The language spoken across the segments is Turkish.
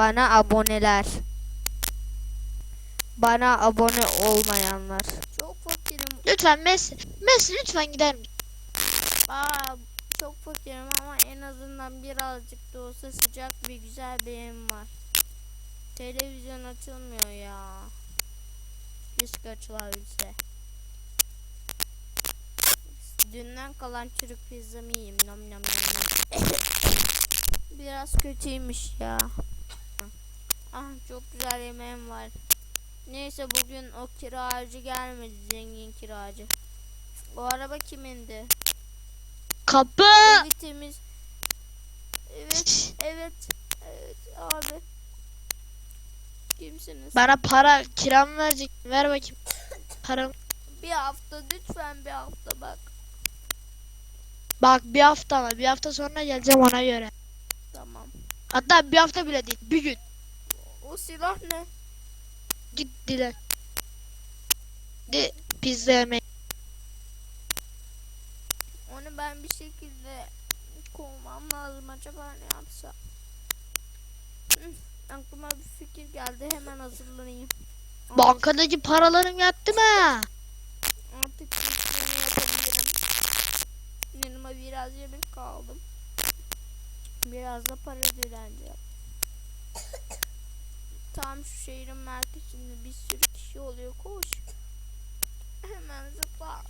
Bana aboneler. Bana abone olmayanlar. Çok fakirim. Lütfen Messi. Messi lütfen gider misin? Aa, çok fakirim ama en azından birazcık da olsa sıcak bir güzel bir evim var. Televizyon açılmıyor ya. Keşke açılabilse. Dünden kalan çürük pizzamı yiyeyim. Nom nom nom. Biraz kötüymüş ya. Ah çok güzel yemeğim var. Neyse bugün o kiracı gelmedi zengin kiracı. O araba kimindi? Kapı. Evi temiz. Evet, evet, evet abi. Kimsiniz? Bana para kiram verecek. Ver bakayım. Param. Bir hafta lütfen bir hafta bak. Bak bir hafta ama bir hafta sonra geleceğim ona göre. Tamam. Hatta bir hafta bile değil. Bir gün. O silah ne? Git dile. De pizza yemeği. Onu ben bir şekilde kovmam lazım. Acaba ne yapsam? Üf, aklıma bir fikir geldi. Hemen hazırlanayım. Bankadaki paralarım yattı mı? Artık işlemi yapabilirim. Yanıma biraz yemek kaldım. Biraz da para dileneceğim. Tam şu şehrin merkezinde bir sürü kişi oluyor. Koş. Hemen zıpla. Aa,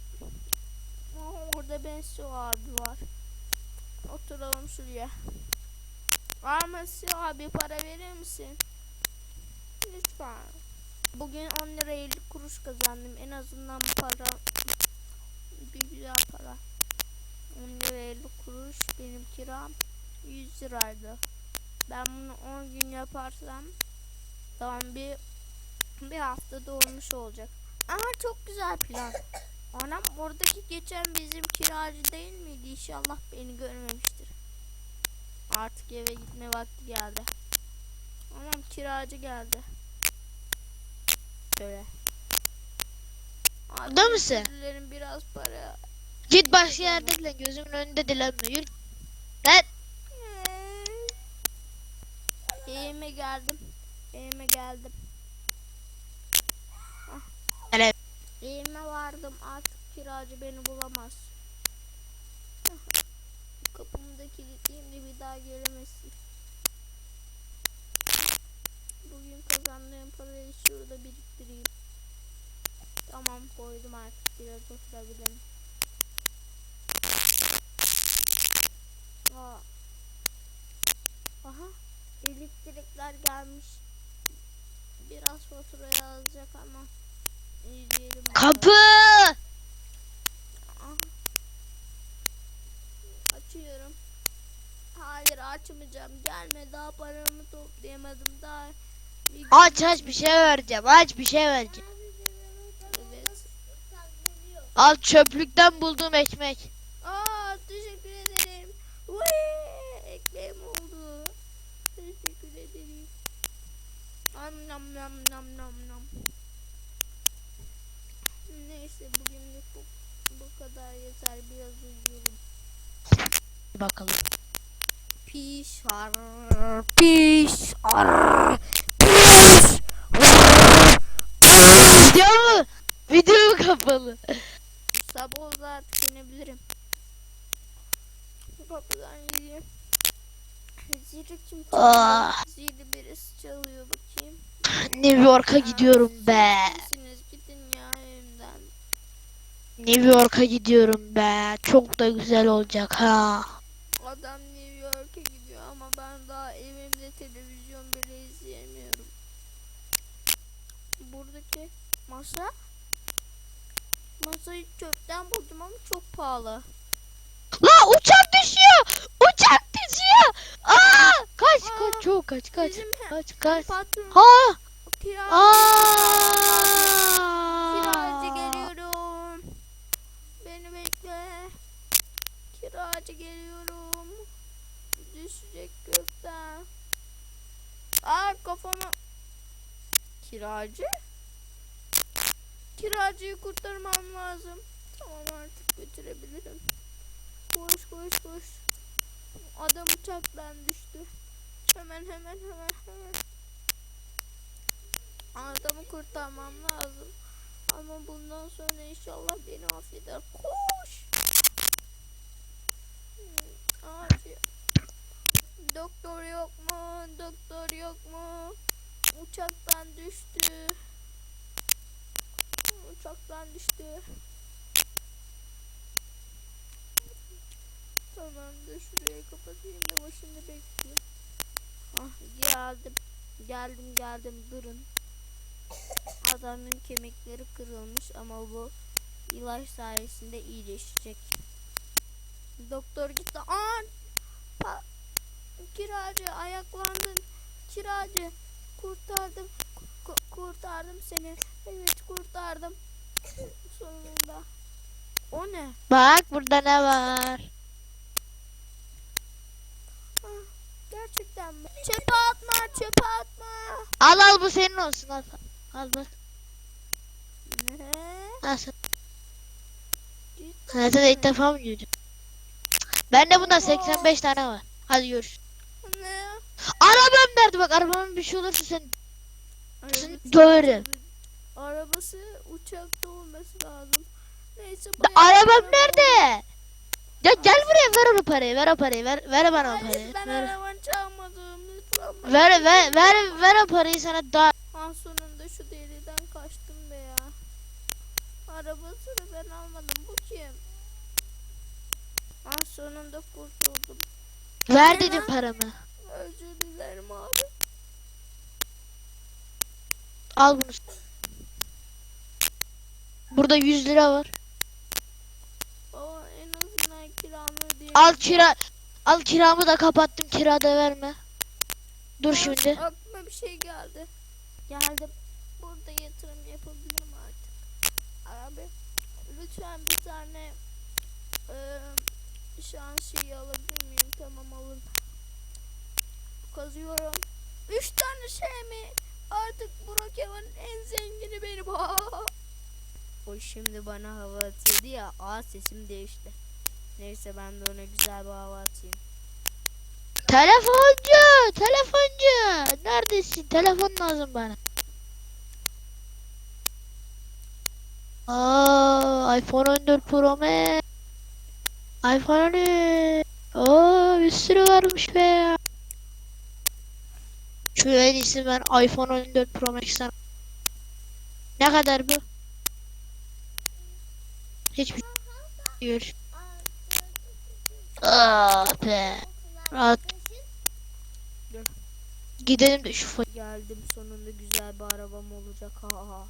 Orada Messi abi var. Oturalım şuraya. Aa Messi abi para verir misin? Lütfen. Bugün 10 lira 50 kuruş kazandım. En azından para bir güzel para. 10 lira 50 kuruş benim kiram 100 liraydı. Ben bunu 10 gün yaparsam tamam bir bir haftada olmuş olacak. Aha çok güzel plan. Anam oradaki geçen bizim kiracı değil miydi? İnşallah beni görmemiştir. Artık eve gitme vakti geldi. Anam kiracı geldi. Böyle. Burada mısın? dilerim, biraz para. Git başka yerde dile. Gözümün önünde dilenme. Yürü. Lan. Evime geldim. Evime geldim. Ah. Evet. Evime vardım. Artık kiracı beni bulamaz. Kapımı da kilitleyeyim de bir daha gelemesin. Bugün kazandığım parayı şurada biriktireyim. Tamam koydum artık biraz oturabilirim. Aa. Aha elektrikler gelmiş. Biraz fatura yazacak ama. Kapı. Aha. Açıyorum. Hayır açmayacağım. Gelme daha paramı toplayamadım daha. bir Aç aç bir şey vereceğim. Aç bir şey vereceğim. Evet. Al çöplükten bulduğum ekmek. Am nam nam nam nam nam. Neyse bugünlük bu, bu kadar yeter. Biraz uyuyalım. Bakalım. Pişar, pişar, piş. Video mu? Video mu kapalı? Sabah oldu artık inebilirim. Kapıdan gideyim. Zili kim çalıyor? Zili birisi çalıyor bakayım. New York'a gidiyorum be. Kimsiniz? Gidin ya evimden. New York'a gidiyorum be. Çok da güzel olacak ha. Adam New York'a gidiyor ama ben daha evimde televizyon bile izleyemiyorum. Buradaki masa Masayı çöpten buldum ama çok pahalı. La uçak düşüyor. Düşüyor. Aa! Kaç Aa, kaç çok kaç kaç. bizim Kaç kaç. Patron Ha! kiracı, kiracı geliyorum. Beni bekle. Kiracı geliyorum. Düşecek gökten. Aa kafama. Kiracı? Kiracıyı kurtarmam lazım. Tamam artık götürebilirim. Koş koş koş. Adam uçaktan düştü. Hemen hemen hemen hemen. Adamı kurtarmam lazım. Ama bundan sonra inşallah beni affeder. Koş! Hmm, abi. Doktor yok mu? Doktor yok mu? Uçaktan düştü. Uçaktan düştü. Şuraya kapatayım da başında bekleyeyim. Ah geldim. Geldim geldim durun. Adamın kemikleri kırılmış ama bu ilaç sayesinde iyileşecek. Doktor gitti. Aa! Pa- kiracı ayaklandın. Kiracı kurtardım. Ku- kurtardım seni. Evet kurtardım. Sonunda. O ne? Bak burada ne var? Ah, gerçekten mi? Çöpe atma, çöpe atma. Al al bu senin olsun al. Al bak. Ne? Al sen. Hayatımda ilk defa mı gördüm? Bende bundan 85 tane var. Hadi görüşürüz. Ne? Arabam nerede bak arabamın bir şey olursa sen Arabası- döverim. Arabası uçakta olması lazım. Neyse Arabam araba- nerede? Ya gel buraya ver o parayı ver o parayı ver ver bana o parayı. ben Ver lütfen. bana ver ver şey ver, ver o parayı sana daha. Ah sonunda şu deliden kaçtım be ya. Arabasını ben almadım bu kim? Ah sonunda kurtuldum. Ver Ne dedim paramı. Özür dilerim abi. Al bunu. Burada 100 lira var. Baba en azından kiramı ödeyelim. Al kira al kiramı da kapattım kira da verme. Dur Aa, şimdi. Aklıma bir şey geldi. Geldim. Burada yatırım yapabilirim artık. Abi lütfen bir tane eee şans şeyi alabilir miyim? Tamam alın. Kazıyorum. Üç tane şey mi? Artık Burak Evan'ın en zengini benim. o şimdi bana hava atıyordu ya. Aa sesim değişti. Neyse ben de ona güzel bir hava atayım. Telefoncu, telefoncu. Neredesin? Telefon lazım bana. Aa, iPhone 14 Pro Max. iPhone 13. Oo, bir sürü varmış be ya. Şu en iyisi ben iPhone 14 Pro Max'ten. Ne kadar bu? Hiçbir şey. Ah be. Rahat. Gidelim de şu fa- Geldim sonunda güzel bir arabam olacak. Ha ha.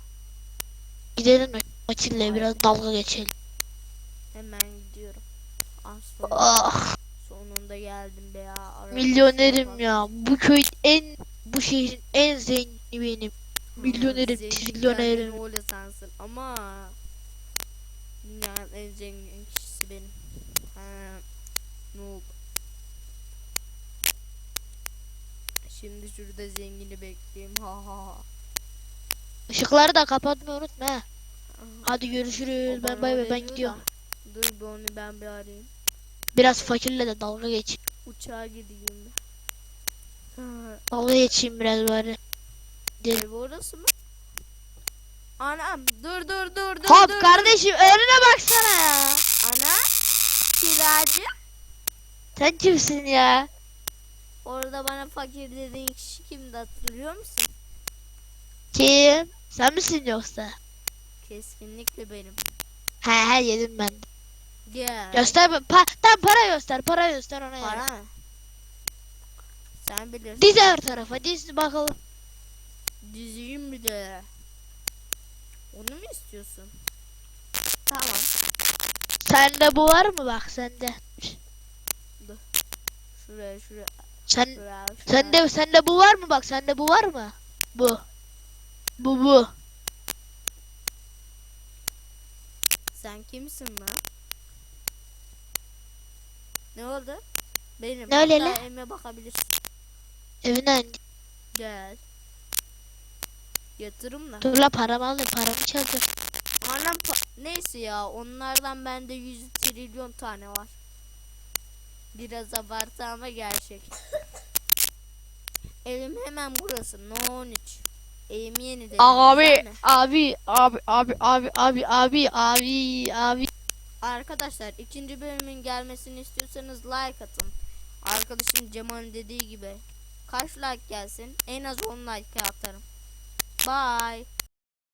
gidelim de Matil'le biraz dalga geçelim. Hemen gidiyorum. Sonra Ah, sonunda geldim be ya. Arabam milyonerim ya. Bu köy en bu şehrin en zengini benim. Hı, milyonerim, zengin trilyonerim. öyle sansın ama dünyanın en zengin kişisi benim. Ha, noob. Şimdi şurada zengini bekleyeyim. Ha ha ha. Işıkları da kapatmayı unutma. Hadi görüşürüz. O Ben bay bay ben diyor gidiyorum. da. Dur bir onu ben bir arayayım. Biraz fakirle de dalga geç. Uçağa gideyim Dalga geçeyim biraz bari. Gidelim. Ev orası mı? Anam dur dur dur dur Hop dur. kardeşim önüne baksana ya. Ana kiracı. Sen kimsin ya? Orada bana fakir dediğin kişi kimdi hatırlıyor musun? Kim? Sen misin yoksa? Kesinlikle benim. He he yedim ben. Gel. Göster pa tam para göster para göster ona. Para mı? Sen bilirsin. Diz her tarafa diz bakalım. Diziyim bir de. Onu mu istiyorsun? Tamam. Sende bu var mı bak sende? Şuraya şuraya Sen sende sende bu var mı bak sende bu var mı? Bu. Bu bu. Sen kimsin lan? Ne oldu? Benim. Ne öyle lan? Emre bakabilirsin. Evinden Gel. Yatırımla. dur la paramı aldım paramı çaldı. Anam pa- neyse ya onlardan bende 100 trilyon tane var. Biraz abartı ama gerçek. Evim hemen burası. No 13. Eğimi yeniledim. Abi, abi, abi, abi, abi, abi, abi, abi, abi. Arkadaşlar ikinci bölümün gelmesini istiyorsanız like atın. Arkadaşım Cemal'in dediği gibi. Kaç like gelsin? En az 10 like atarım. Bye.